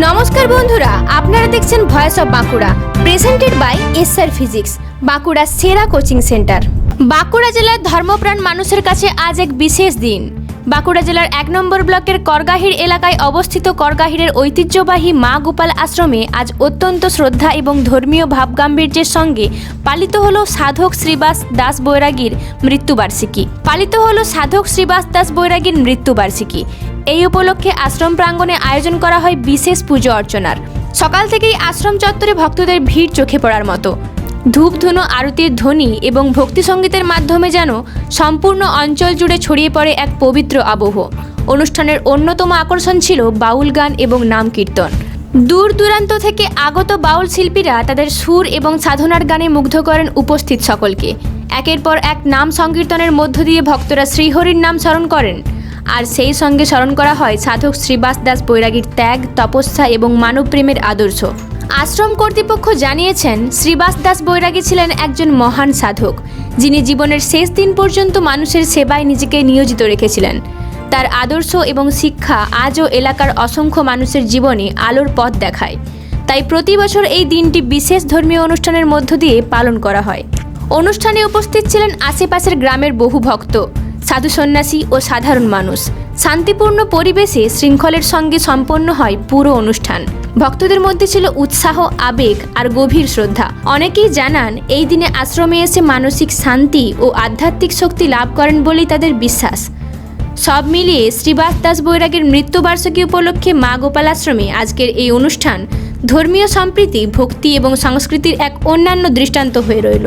নমস্কার বন্ধুরা, আপনারা দেখছেন voice of Bankura presented by SR physics Bankura সেরা কোচিং সেন্টার বাঁকুড়া জেলার ধর্মপ্রাণ মানুষের কাছে আজ এক বিশেষ দিন। বাঁকুড়া জেলার এক নম্বর ব্লকের করগাহির এলাকায় অবস্থিত করগাহিরের ঐতিহ্যবাহী মা গোপাল আশ্রমে আজ অত্যন্ত শ্রদ্ধা এবং ধর্মীয় ভাবগাম্ভীর্যের সঙ্গে পালিত হল সাধক শ্রীবাস দাস বৈরাগীর মৃত্যুবার্ষিকী। পালিত হল সাধক শ্রীবাস দাস বৈরাগীর মৃত্যুবার্ষিকী। এই উপলক্ষে আশ্রম প্রাঙ্গণে আয়োজন করা হয় বিশেষ পুজো অর্চনার। সকাল থেকেই আশ্রম চত্বরে ভক্তদের ভিড় চোখে পড়ার মতো। ধূপধুনো আরতির ধ্বনি এবং ভক্তি সঙ্গীতের মাধ্যমে যেন সম্পূর্ণ অঞ্চল জুড়ে ছড়িয়ে পড়ে এক পবিত্র আবহ। অনুষ্ঠানের অন্যতম আকর্ষণ ছিল বাউল গান এবং নাম কীর্তন। দূর দূরান্ত থেকে আগত বাউল শিল্পীরা তাদের সুর এবং সাধনার গানে মুগ্ধ করেন উপস্থিত সকলকে। একের পর এক নাম সংকীর্তনের মধ্য দিয়ে ভক্তরা শ্রীহরির নাম স্মরণ করেন। আর সেই সঙ্গে স্মরণ করা হয় সাধক শ্রীবাস দাস বৈরাগীর ত্যাগ, তপস্যা এবং মানবপ্রেমের আদর্শ। আশ্রম কর্তৃপক্ষ জানিয়েছেন, শ্রীবাস দাস বৈরাগী ছিলেন একজন মহান সাধক, যিনি জীবনের শেষ দিন পর্যন্ত মানুষের সেবায় নিজেকে নিয়োজিত রেখেছিলেন। তার আদর্শ এবং শিক্ষা আজও এলাকার অসংখ্য মানুষের জীবনে আলোর পথ দেখায়। তাই প্রতি বছর এই দিনটি বিশেষ ধর্মীয় অনুষ্ঠানের মধ্য দিয়ে পালন করা হয়। অনুষ্ঠানে উপস্থিত ছিলেন আশেপাশের গ্রামের বহু ভক্ত। সাধু সন্ন্যাসী ও সাধারণ মানুষ। শান্তিপূর্ণ পরিবেশে শৃঙ্খলের সঙ্গে সম্পন্ন হয় পুরো অনুষ্ঠান। ভক্তদের মধ্যে ছিল উৎসাহ, আবেগ আর গভীর শ্রদ্ধা। অনেকেই জানান, এই দিনে আশ্রমে এসে মানসিক শান্তি ও আধ্যাত্মিক শক্তি লাভ করেন বলেই তাদের বিশ্বাস। সব মিলিয়ে শ্রীবাস দাস বৈরাগের মৃত্যুবার্ষিকী উপলক্ষে মা গোপাল আশ্রমে আজকের এই অনুষ্ঠান ধর্মীয় সম্প্রীতি, ভক্তি এবং সংস্কৃতির এক অন্যান্য দৃষ্টান্ত হয়ে রইল।